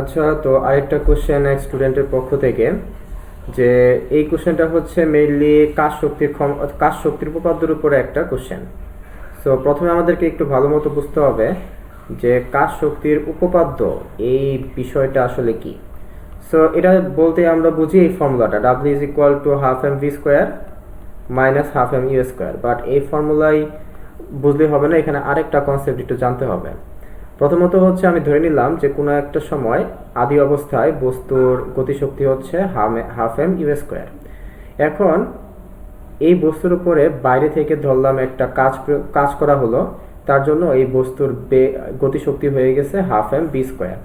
আচ্ছা তো আরেকটা কোশ্চেন এক স্টুডেন্টের পক্ষ থেকে, যে এই কোশ্চেনটা হচ্ছে মেইনলি কাজ শক্তির কাজ শক্তির উপপাদ্যের উপরে একটা কোশ্চেন সো প্রথমে আমাদেরকে একটু ভালো মতো বুঝতে হবে যে কাজ শক্তির উপপাদ্য, এই বিষয়টা আসলে কি? সো এটা বলতে আমরা বুঝি এই ফর্মুলাটা W is equal to half M V square minus half M U square but এই ফর্মুলাই বুঝলে হবে না, এখানে আরেকটা কনসেপ্ট একটু জানতে হবে। প্রথমত হচ্ছে আমি ধরে নিলাম যে কোনো একটা সময় আদি অবস্থায় বস্তুর গতিশক্তি হচ্ছে হাফ এম ইউ স্কোয়ার এখন এই বস্তুর উপরে বাইরে থেকে ধরলাম একটা কাজ কাজ করা হলো, তার জন্য এই বস্তুর বে- গতিশক্তি হয়ে গেছে হাফ এম বি স্কোয়ার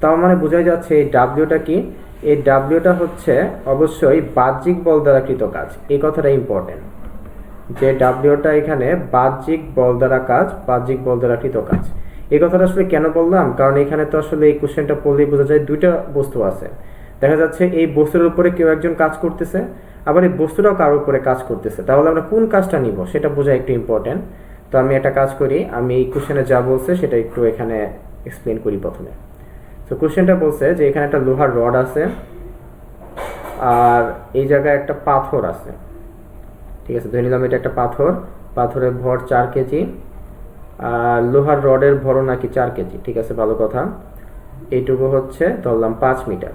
তার মানে বোঝাই যাচ্ছে এই ডাব্লিউটা কি? এই ডাব্লিউটা হচ্ছে অবশ্যই বাহ্যিক বল দ্বারা কৃত কাজ। এই কথাটা ইম্পর্টেন্ট যে ডাব্লিউটা এখানে বাহ্যিক বল দ্বারা কাজ, বাহ্যিক বল দ্বারা কৃত কাজ। এই কথাটা আসলে কেন বললাম? কারণ এখানে তো আসলে এই কোশ্চেনটা পড়লেই বোঝা যায় দুইটা বস্তু আছে। দেখা যাচ্ছে এই বস্তুর উপরে কেউ একজন কাজ করতেছে, আবার এই বস্তুটাও কারোর উপরে কাজ করতেছে? তাহলে আমরা কোন কাজটা নিব? সেটা বোঝা একটু ইম্পর্টেন্ট তো আমি একটা কাজ করি, আমি এই কোশ্চেনে যা বলছে সেটা একটু এখানে এক্সপ্লেন করি প্রথমে। তো কোশ্চেনটা বলছে যে এখানে একটা লোহার রড আছে, আর এই জায়গায় একটা পাথর আছে। ঠিক আছে, ধরে নিলাম এটা একটা পাথর। পাথরের ভর চার কেজি। লোহার রডের ভরও নাকি চার কেজি, ঠিক আছে, ভালো কথা। এইটুকু হচ্ছে ধরলাম পাঁচ মিটার।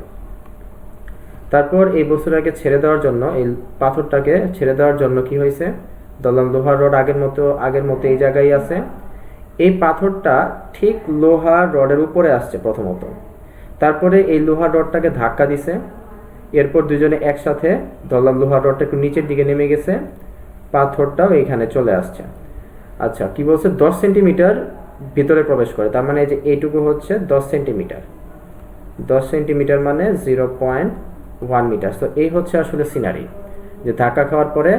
তারপর এই বস্তুটাকে ছেড়ে দেওয়ার জন্য, এই পাথরটাকে ছেড়ে দেওয়ার জন্য কি হয়েছে? ধরলাম লোহার রড আগের মতো আগের মতো এই জায়গায় আছে। এই পাথরটা ঠিক লোহার রডের উপরে আসছে প্রথমত। তারপরে এই লোহার রডটাকে ধাক্কা দিছে। এরপর দুজনে একসাথে ধরলাম লোহার রডটা একটু নিচের দিকে নেমে গেছে। পাথরটাও এখানে চলে আসছে। আচ্ছা কি বলছে? দশ সেন্টিমিটার ভিতরে প্রবেশ করে। তার মানে যে এইটুকু হচ্ছে দশ সেন্টিমিটার। দশ সেন্টিমিটার মানে জিরো পয়েন্ট ওয়ান মিটার। তো এই হচ্ছে আসলে সিনারি, যে ধাক্কা খাওয়ার পরে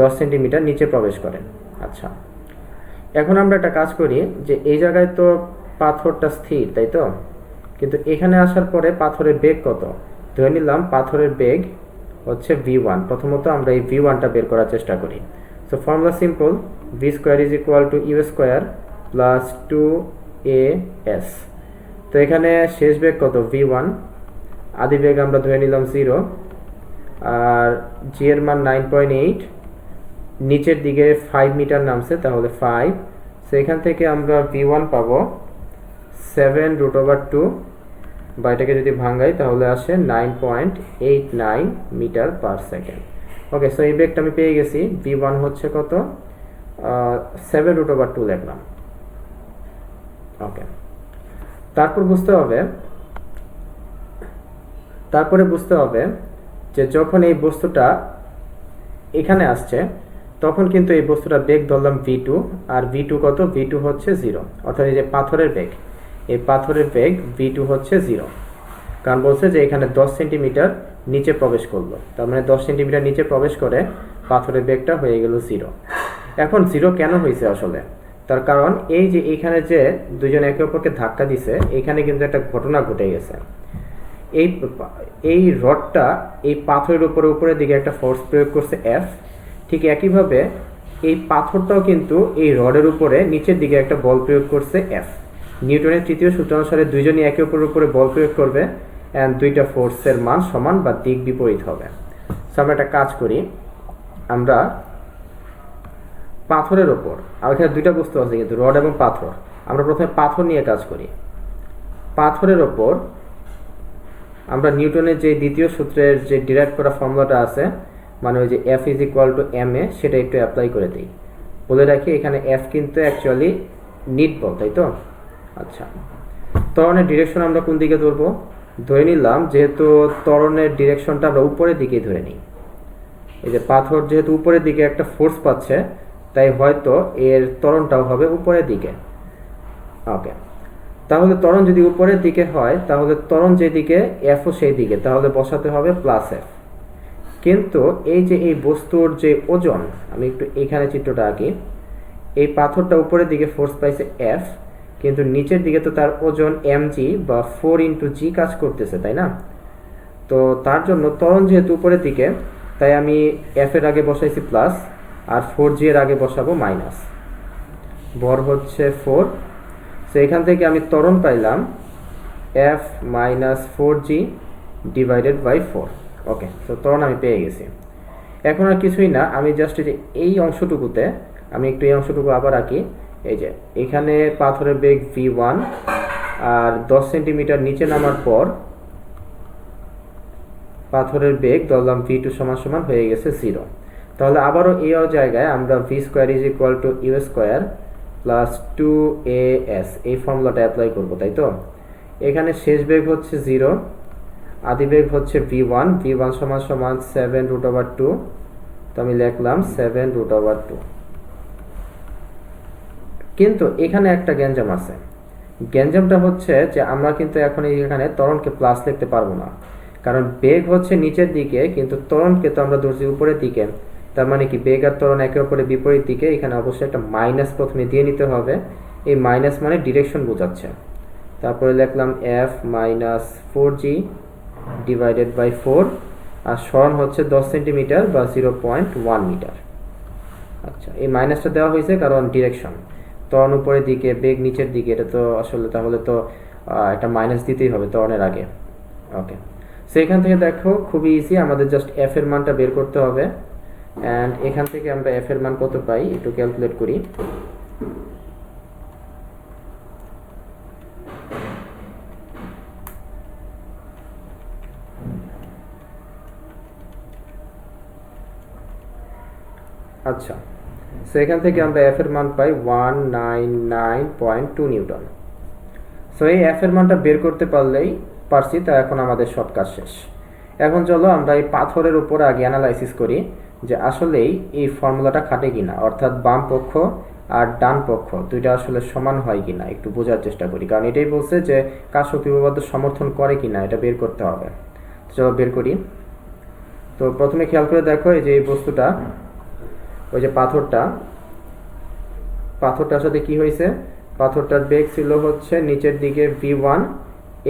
দশ সেন্টিমিটার নিচে প্রবেশ করে। আচ্ছা এখন আমরা একটা কাজ করি যে এই জায়গায় তো পাথরটা স্থির, তাই তো? কিন্তু এখানে আসার পরে পাথরের বেগ কত? ধরে নিলাম পাথরের বেগ হচ্ছে ভি ওয়ান প্রথমত আমরা এই ভি ওয়ানটা বের করার চেষ্টা করি। Simple V square is equal to U square plus two A S তো এখানে শেষ বেগ কত? ভি ওয়ান আদি বেগ আমরা ধরে নিলাম জিরো আর জি এর মান নাইন পয়েন্ট এইট নিচের দিকে ফাইভ মিটার নামছে, তাহলে ফাইভ সো এখান থেকে আমরা ভি ওয়ান পাবো সেভেন রুট ওভার টু বা এটাকে যদি ভাঙাই, তাহলে আসে nine point eight nine metre per second okay so এই বেগটা আমি পেয়ে গেছি ভি ওয়ান হচ্ছে কত? সেভেন রুট ওভার টু লিখলাম। ওকে তারপর বুঝতে হবে, তারপরে বুঝতে হবে যে যখন এই বস্তুটা এখানে আসছে, তখন কিন্তু এই বস্তুটা বেগ ধরলাম ভি টু আর ভি টু কত? ভি টু হচ্ছে জিরো অর্থাৎ এই যে পাথরের বেগ, এই পাথরের বেগ ভি টু হচ্ছে জিরো কারণ বলছে যে এখানে দশ সেন্টিমিটার নিচে প্রবেশ করল তার মানে দশ সেন্টিমিটার নিচে প্রবেশ করে পাথরের বেগটা হয়ে গেল জিরো। এখন জিরো কেন হয়েছে আসলে? তার কারণ এই যে এখানে যে দুজন একে অপরকে ধাক্কা দিছে, এখানে কিন্তু একটা ঘটনা ঘটে গেছে। এই এই রডটা এই পাথরের উপরে, উপরের দিকে একটা ফোর্স প্রয়োগ করছে এফ ঠিক একইভাবে এই পাথরটাও কিন্তু এই রডের উপরে নিচের দিকে একটা বল প্রয়োগ করছে এফ নিউটনের তৃতীয় সূত্র অনুসারে দুইজনই একে অপরের উপরে বল প্রয়োগ করবে। দুইটা ফোর্সের মান সমান বা দিক বিপরীত হবে। সো আমরা একটা কাজ করি। আমরা পাথরের ওপর, আর এখানে দুইটা বস্তু আছে কিন্তু, রড এবং পাথর। আমরা প্রথমে পাথর নিয়ে কাজ করি। পাথরের ওপর আমরা নিউটনের যে দ্বিতীয় সূত্রের যে ডিরাইভ করা ফর্মুলাটা আছে মানে ওই যে F is equal to M A সেটা একটু অ্যাপ্লাই করে দিই। বলে রাখি, এখানে এফ কিন্তু অ্যাকচুয়ালি নিট বল, তাই তো? আচ্ছা। ত্বরণের ডিরেকশন আমরা কোন দিকে ধরবো? ধরে নিলাম, যেহেতু ত্বরণের ডিরেকশনটা আমরা উপরের দিকেই ধরে নিই। এই যে পাথর যেহেতু উপরের দিকে একটা ফোর্স পাচ্ছে, তাই হয়তো এর ত্বরণটাও হবে উপরের দিকে। ওকে তাহলে ত্বরণ যদি উপরের দিকে হয়, তাহলে ত্বরণ যেদিকে এফও সেই দিকে, তাহলে বসাতে হবে প্লাস এফ কিন্তু এই যে এই বস্তুর যে ওজন, আমি একটু এখানে চিত্রটা আঁকি, এই পাথরটা উপরের দিকে ফোর্স পাইছে এফ কিন্তু নিচের দিকে তো তার ওজন এম জি বা ফোর ইন্টু জি কাজ করতেছে, তাই না? তো তার জন্য তরণ যেহেতু উপরের দিকে, তাই আমি এফ এর আগে বসাইছি প্লাস আর ফোর জি এর আগে বসাবো মাইনাস ভর হচ্ছে ফোর তো এখান থেকে আমি ত্বরণ পাইলাম F minus four G divided by four okay তো তরণ আমি পেয়ে গেছি। এখন আর কিছুই না, আমি জাস্ট এই অংশটুকুতে, আমি একটু এই অংশটুকু আবার আঁকি। এই যে, এখানে পাথরের বেগ ভি ওয়ান আর দশ সেন্টিমিটার নিচে নামার পর পাথরের বেগ ধরলাম ভি টু সমান সমান হয়ে গেছে জিরো তাহলে আবারও এই জায়গায় আমরা V square is equal to U square plus two A S এই ফর্মুলাটা অ্যাপ্লাই করব, তাই তো? এখানে শেষ বেগ হচ্ছে জিরো আদি বেগ হচ্ছে ভি ওয়ান ভি ওয়ান সমান সমান সেভেন রুট ওভার টু তো আমি লিখলাম সেভেন রুট ওভার টু কিন্তু এখানে একটা গ্যাঞ্জাম আছে। গ্যাঞ্জামটা হচ্ছে যে আমরা কিন্তু এখন এখানে তরণকে প্লাস লিখতে পারব না। কারণ বেগ হচ্ছে নিচের দিকে, কিন্তু তরণকে তো আমরা ধরছি উপরের দিকে। তার মানে কি, বেগ আর ত্বরণ একে অপরের বিপরীত দিকে, এখানে অবশ্যই একটা মাইনাস প্রথমে দিয়ে নিতে হবে। এই মাইনাস মানে ডিরেকশন বোঝাচ্ছে। তারপরে লিখলাম F minus four G divided by four আর স্মরণ হচ্ছে দশ সেন্টিমিটার বা জিরো পয়েন্ট ওয়ান মিটার আচ্ছা এই মাইনাসটা দেওয়া হয়েছে কারণ ডিরেকশন ত্বরণ উপরের দিকে, বেগ নিচের দিকে, এটা তো আসলে তাহলে তো একটা মাইনাস দিতেই হবে ত্বরণের আগে। ওকে সো এখান থেকে দেখো, খুবই ইজি আমাদের জাস্ট এফ এর মানটা বের করতে হবে। অ্যান্ড এখান থেকে আমরা এফ এর মান কত পাই, একটু ক্যালকুলেট করি। আচ্ছা। সো এখান থেকে আমরা এফ এর মান পাই one nine nine point two newton. So এই এফ এর মানটা বের করতে পারলেই পারছি, তা এখন আমাদের সব কাজ শেষ। এখন চলো আমরা এই পাথরের উপর আগে অ্যানালাইসিস করি যে আসলেই এই ফর্মুলাটা খাটে কিনা, অর্থাৎ বাম পক্ষ আর ডান পক্ষ, দুইটা আসলে সমান হয় কিনা, একটু বোঝার চেষ্টা করি। কারণ এটাই বলছে যে কাজ শক্তি উপপাদ্য সমর্থন করে কিনা, এটা বের করতে হবে। চলো বের করি। তো প্রথমে খেয়াল করে দেখো এই যে এই বস্তুটা ওই যে পাথরটা, পাথরটার সাথে কি হয়েছে? পাথরটার বেগ ছিল হচ্ছে নিচের দিকে ভি ওয়ান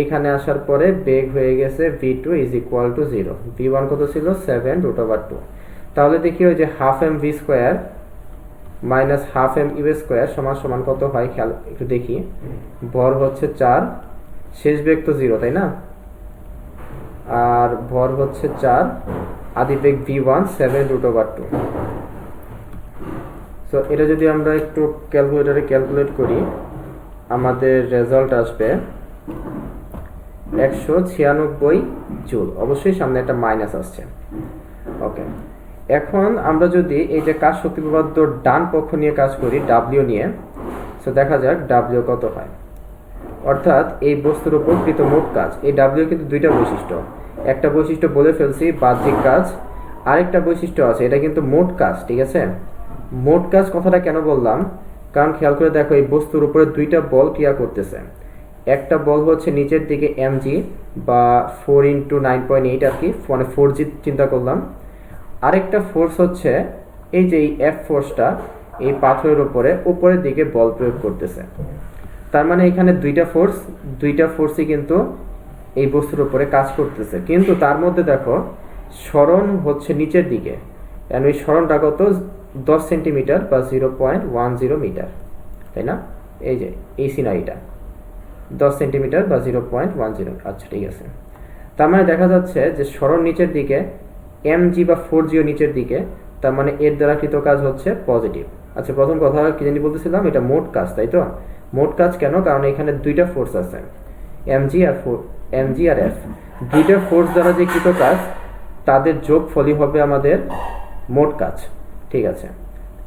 এখানে আসার পরে বেগ হয়ে গেছে V two is equal to zero V one কত ছিল? সেভেন রুট ওভার টু তাহলে দেখি ওই যে half M V square minus half M U square সমান সমান কত হয়? খেয়াল, একটু দেখি। ভর হচ্ছে চার, শেষ বেগ তো জিরো তাই না? আর ভর হচ্ছে চার, আদি বেগ V one seven root over two so এটা যদি আমরা একটু ক্যালকুলেটারে ক্যালকুলেট করি, আমাদের রেজাল্ট আসবে একশো ছিয়ানব্বই জুল। অবশ্যই সামনে একটা মাইনাস আসছে। ওকে এখন আমরা যদি এই যে কাজ শক্তি প্রবাদ্য ডান পক্ষ নিয়ে কাজ করি ডাব্লিউ নিয়ে সো দেখা যাক ডাব্লিউ কত হয়। অর্থাৎ এই বস্তুর উপর কৃত মোট কাজ। এই ডাব্লিউ কিন্তু দুইটা বৈশিষ্ট্য। একটা বৈশিষ্ট্য বলে ফেলছি বাহ্যিক কাজ, আরেকটা বৈশিষ্ট্য আছে, এটা কিন্তু মোট কাজ, ঠিক আছে? মোট কাজ কথাটা কেন বললাম? কারণ খেয়াল করে দেখো, এই বস্তুর উপরে দুইটা বল ক্রিয়া করতেছে। একটা বল হচ্ছে নিচের দিকে এমজি বা four into nine point eight আর কি মানে ফোর জি চিন্তা করলাম। আরেকটা ফোর্স হচ্ছে এই যে এই এফ ফোর্সটা এই পাথরের উপরে, উপরের দিকে বল প্রয়োগ করতেছে। তার মানে এখানে দুইটা ফোর্স দুইটা ফোর্সই কিন্তু এই বস্তুর উপরে কাজ করতেছে। কিন্তু তার মধ্যে দেখো, স্মরণ হচ্ছে নিচের দিকে। কেন এই স্মরণটা কত? দশ সেন্টিমিটার বা zero point one zero metre, তাই না? এই যে, এই সিনারিটা। দশ সেন্টিমিটার বা জিরো পয়েন্ট ওয়ান জিরো আচ্ছা ঠিক আছে। তার মানে দেখা যাচ্ছে যে স্মরণ নিচের দিকে এম জি বা ফোর জিও নিচের দিকে, তার মানে এর দ্বারা কৃত কাজ হচ্ছে পজিটিভ। আচ্ছা প্রথম কথা কি জানি বলতেছিলাম? এটা মোট কাজ, তাই তো? মোট কাজ কেন? কারণ এখানে দুইটা ফোর্স আছে। এম জি আর ফোর এম জি আর এফ। দুইটা ফোর্স দ্বারা যে কৃত কাজ, তাদের যোগ ফলই হবে আমাদের মোট কাজ। ঠিক আছে।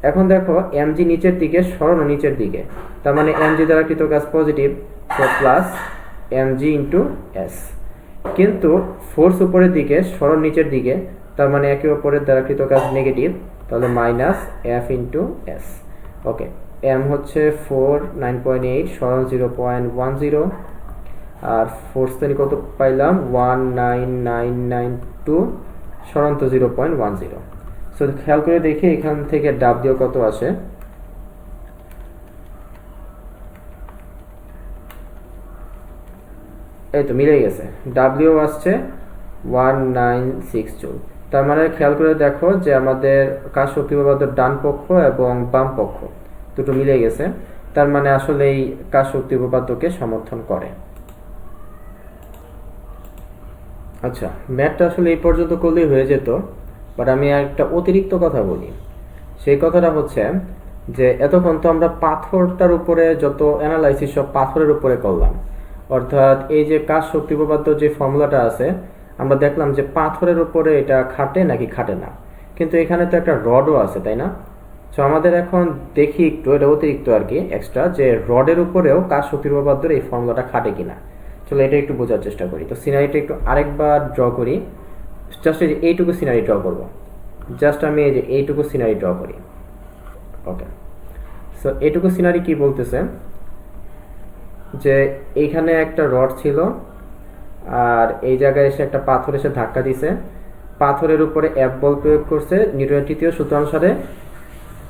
এখন দেখো এম জি নিচের দিকে স্মরণ নিচের দিকে। তার মানে এম জি দ্বারা কৃত কাজ পজিটিভ তো plus M G into S কিন্তু ফোর্স উপরের দিকে স্মরণ নিচের দিকে, তার মানে একে অপরের দ্বারা কৃত কাজ নেগেটিভ তাহলে minus F into S okay M হচ্ছে ফোর নাইন পয়েন্ট এইট স্মরণ জিরো পয়েন্ট ওয়ান জিরো আর ফোর্স শ্রেণি কত পাইলাম? One nine nine nine two স্মরণ তো zero point one zero so খেয়াল করে দেখি এখান থেকে ডাব্লিউ কত আসে। এই তো মিলে গেছে। ডাব্লিউ আসছে ওয়ান নাইন সিক্স জুল তার মানে খেয়াল করে দেখো যে আমাদের কাজ শক্তি প্রবাদের ডান পক্ষ এবং বাম পক্ষ দুটো মিলে গেছে। তার মানে আসলে এই কাজ শক্তি উপপাদ্যকে সমর্থন করে। আচ্ছা ম্যাথটা আসলে এই পর্যন্ত করলেই হয়ে যেত। বাট আমি একটা অতিরিক্ত কথা বলি। সেই কথাটা হচ্ছে যে, এতক্ষণ তো আমরা পাথরটার উপরে যত অ্যানালাইসিস সব পাথরের উপরে করলাম। অর্থাৎ এই যে কাজ শক্তি উপপাদ্য যে ফর্মুলাটা আছে, আমরা দেখলাম যে পাথরের উপরে এটা খাটে নাকি খাটে না। কিন্তু এখানে তো একটা রডও আছে, তাই না? সো আমাদের এখন দেখি একটু, এটা অতিরিক্ত আর কি এক্সট্রা যে রডের উপরেও কাজ শক্তির উপপাদ্যের এই ফর্মুলাটা খাটে কিনা। চলো এটা একটু বোঝার চেষ্টা করি। তো সিনারিটা একটু আরেকবার ড্র করি। জাস্ট এই যে এইটুকু সিনারি ড্র করব। জাস্ট আমি এই যে এইটুকু সিনারি ড্র করি। ওকে সো এইটুকু সিনারি কি বলতেছে? যে এইখানে একটা রড ছিল, আর এই জায়গায় এসে একটা পাথর এসে ধাক্কা দিছে। পাথরের উপরে অ্যাপ বল প্রয়োগ করছে, নিউটনের তৃতীয় সূত্র অনুসারে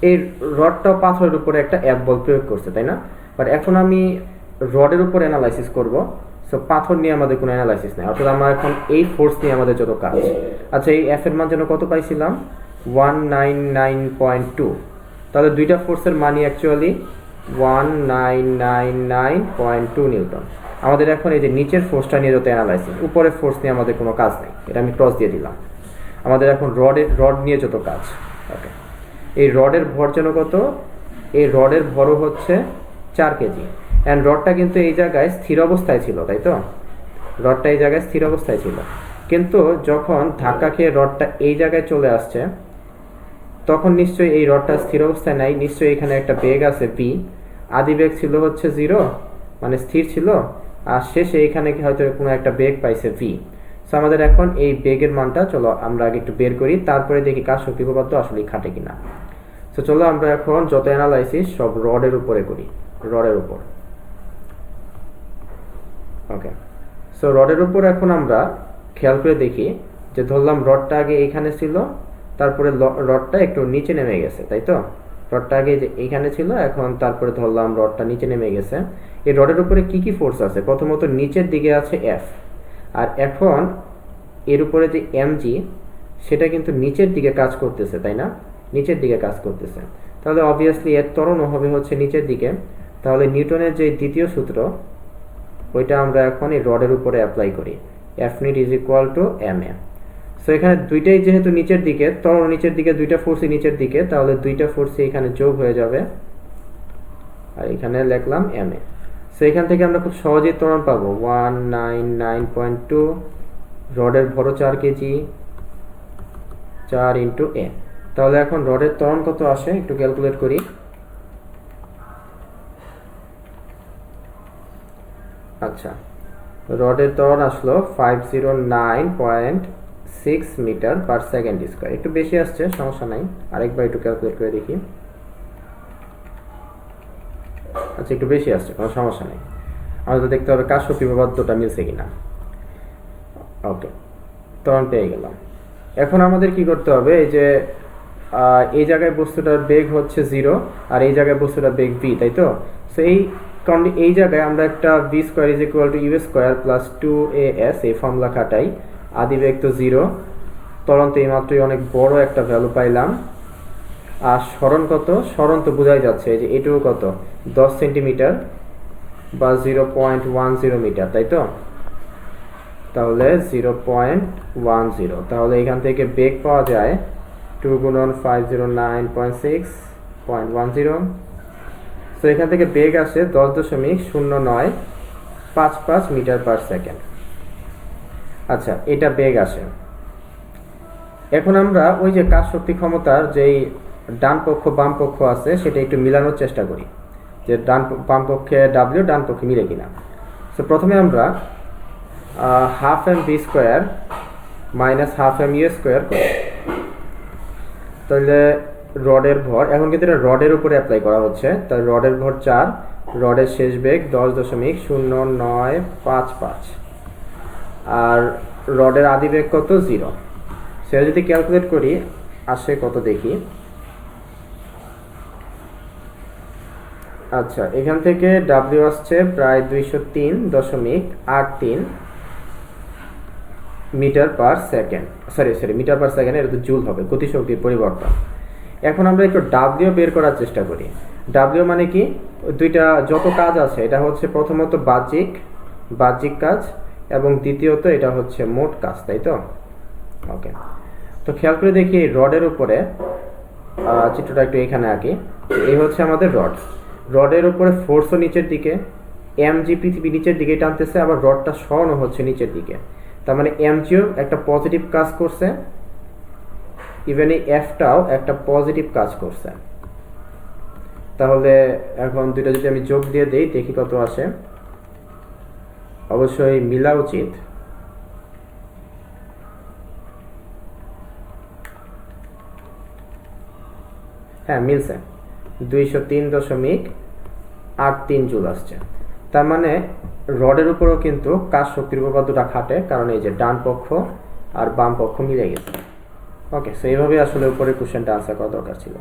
এই রডটাও পাথরের উপরে একটা অ্যাপ বল প্রয়োগ করছে, তাই না? বাট এখন আমি রডের উপর অ্যানালাইসিস করব। সো পাথর নিয়ে আমাদের কোনো অ্যানালাইসিস নেই। অর্থাৎ আমরা এখন এই ফোর্স নিয়ে আমাদের যত কাজ। আচ্ছা এই এফ এর মান যেন কত পাইছিলাম? One nine nine point two তাহলে দুইটা ফোর্সের মানই actually one nine nine nine point two newton. আমাদের এখন এই যে নিচের ফোর্সটা নিয়ে যত অ্যানালাইসিস উপরের ফোর্স নিয়ে আমাদের কোনো কাজ নেই। এটা আমি ক্রস দিয়ে দিলাম। আমাদের এখন রডের রড নিয়ে যত কাজ। ওকে এই রডের ভর যেন কত? এই রডের ভরও হচ্ছে চার কেজি। অ্যান্ড রডটা কিন্তু এই জায়গায় স্থির অবস্থায় ছিল, তাই তো? রডটা এই জায়গায় স্থির অবস্থায় ছিল। কিন্তু যখন ধাক্কা খেয়ে রডটা এই জায়গায় চলে আসছে, তখন নিশ্চয়ই এই রডটা স্থির অবস্থায় নাই। নিশ্চয়ই এখানে একটা বেগ আছে ভি আদি বেগ ছিল হচ্ছে জিরো মানে স্থির ছিল। আর শেষে এখানে কি হয়তো কোনো একটা বেগ পাইছে ভি সো আমাদের এখন এই বেগের মানটা চলো আমরা আগে একটু বের করি, তারপরে দেখি কার শক্তি উপপাদ্য আসলে খাটে কিনা। তো চলো আমরা এখন যত অ্যানালাইসিস সব রডের উপরে করি রডের উপর। ওকে সো রডের উপর এখন আমরা খেয়াল করে দেখি যে ধরলাম রডটা আগে এইখানে ছিল, তারপরে রডটা একটু নিচে নেমে গেছে, তাই তো? রডটা আগে যে এইখানে ছিল, এখন তারপরে ধরলাম রডটা নিচে নেমে গেছে। এই রডের উপরে কি কি ফোর্স আছে? প্রথমত নিচের দিকে আছে এফ আর এখন এর উপরে যে এমজি সেটা কিন্তু নিচের দিকে কাজ করতেছে, তাই না? নিচের দিকে কাজ করতেছে। তাহলে অবভিয়াসলি এর ত্বরণ হবে হচ্ছে নিচের দিকে। তাহলে নিউটনের যে দ্বিতীয় সূত্র ওইটা আমরা এখন এই রডের উপরে অ্যাপ্লাই করি। F net is equal to M A so এখানে দুইটাই যেহেতু নিচের দিকে ত্বরণ নিচের দিকে, দুইটা ফোর্সই নিচের দিকে, তাহলে দুইটা ফোর্সই এখানে যোগ হয়ে যাবে। আর এখানে লিখলাম এম এ সো এখান থেকে আমরা খুব সহজেই ত্বরণ পাবো। One nine nine point two রডের ভরও চার কেজি চার ইন্টু এ তাহলে এখন রডের ত্বরণ কত আসে? একটু ক্যালকুলেট করি। আচ্ছা। রডের ত্বরণ আসলো five zero nine point six metre per second square একটু বেশি আসছে, সমস্যা নাই। আরেকবার একটু ক্যালকুলেট করে দেখি। আচ্ছা একটু বেশি আসছে, কোনো সমস্যা নেই। আমাদের দেখতে হবে শক্তি উপপাদ্যটা মিলছে কিনা। ওকে ত্বরণ পেয়ে গেলাম। এখন আমাদের কি করতে হবে, এই যে এই জায়গায় বস্তুটার বেগ হচ্ছে জিরো আর এই জায়গায় বস্তুটার বেগ বি তাই তো? সো এই কন্ডি- এই জায়গায় আমরা একটা V square is equal to U square plus two A S এই ফর্মুলা খাটাই আদি বেগ তো জিরো তরন্ত এই মাত্রই অনেক বড় একটা ভ্যালু পাইলাম। আর স্মরণ কত? স্মরণ তো বোঝাই যাচ্ছে যে এটুকু কত? দশ সেন্টিমিটার বা zero point one zero metre তাই তো? তাহলে জিরো পয়েন্ট ওয়ান জিরো তাহলে এখান থেকে বেগ পাওয়া যায় টু গুণন five zero nine point six point one zero এখান থেকে বেগ আসে দশ দশমিক শূন্য নয় পাঁচ পাঁচ মিটার পার সেকেন্ড। আচ্ছা এটা বেগ আসে। এখন আমরা ওই যে কাজ শক্তি ক্ষমতার যেই ডান পক্ষ, বাম পক্ষ আছে, সেটা একটু মিলানোর চেষ্টা করি। যে ডান বাম পক্ষে ডাব্লিউ ডান পক্ষে মিলে কিনা। তো প্রথমে আমরা half M B square minus half M U square করি। তাহলে রডের ভর, এখন কিন্তু এটা রডের উপরে অ্যাপ্লাই করা হচ্ছে। তাই রডের ভর চার, রডের শেষ বেগ দশ দশমিক শূন্য নয় পাঁচ পাঁচ। আর রডের আদি বেগ কত? জিরো। সেটা যদি ক্যালকুলেট করি, আসে কত দেখি? আচ্ছা এখান থেকে ডাব্লিউ আসছে প্রায় দুইশো তিন দশমিক আট তিন metre per second. Sorry sorry metre per second এটা তো জুল হবে, গতিশক্তির পরিবর্তন। এখন আমরা একটু ডাব্লিউ বের করার চেষ্টা করি। ডাব্লিউ মানে কি? দুইটা যত কাজ আছে, এটা হচ্ছে প্রথমত বাহ্যিক বাহ্যিক কাজ, এবং দ্বিতীয়ত এটা হচ্ছে মোট কাজ, তাই তো? ওকে তো খেয়াল করে দেখি রডের উপরে চিত্রটা একটু এখানে আঁকি। এই হচ্ছে আমাদের রড রডের উপরে ফোর্সও নিচের দিকে এমজি পৃথিবী নিচের দিকে টানতেছে, আবার রডটা সরানো হচ্ছে নিচের দিকে। তার মানে এমজিও একটা পজিটিভ কাজ করছে। ইভেন এই এফটাও একটা পজিটিভ কাজ করছে। তাহলে এখন দুইটা যদি আমি যোগ দিয়ে দেই, দেখি কত আসে। অবশ্যই মিলা উচিত। হ্যাঁ মিলছে। দুইশো তিন দশমিক আট তিন জুল আসছে। তার মানে রডের উপরও কিন্তু কাজ শক্তির উপপাদ্যটা খাটে? কারণ এই যে ডান পক্ষ আর বাম পক্ষ মিলে গেছে। ওকে সো এইভাবে আসলে উপরের কোশ্চেনটা আনসার করা দরকার ছিল।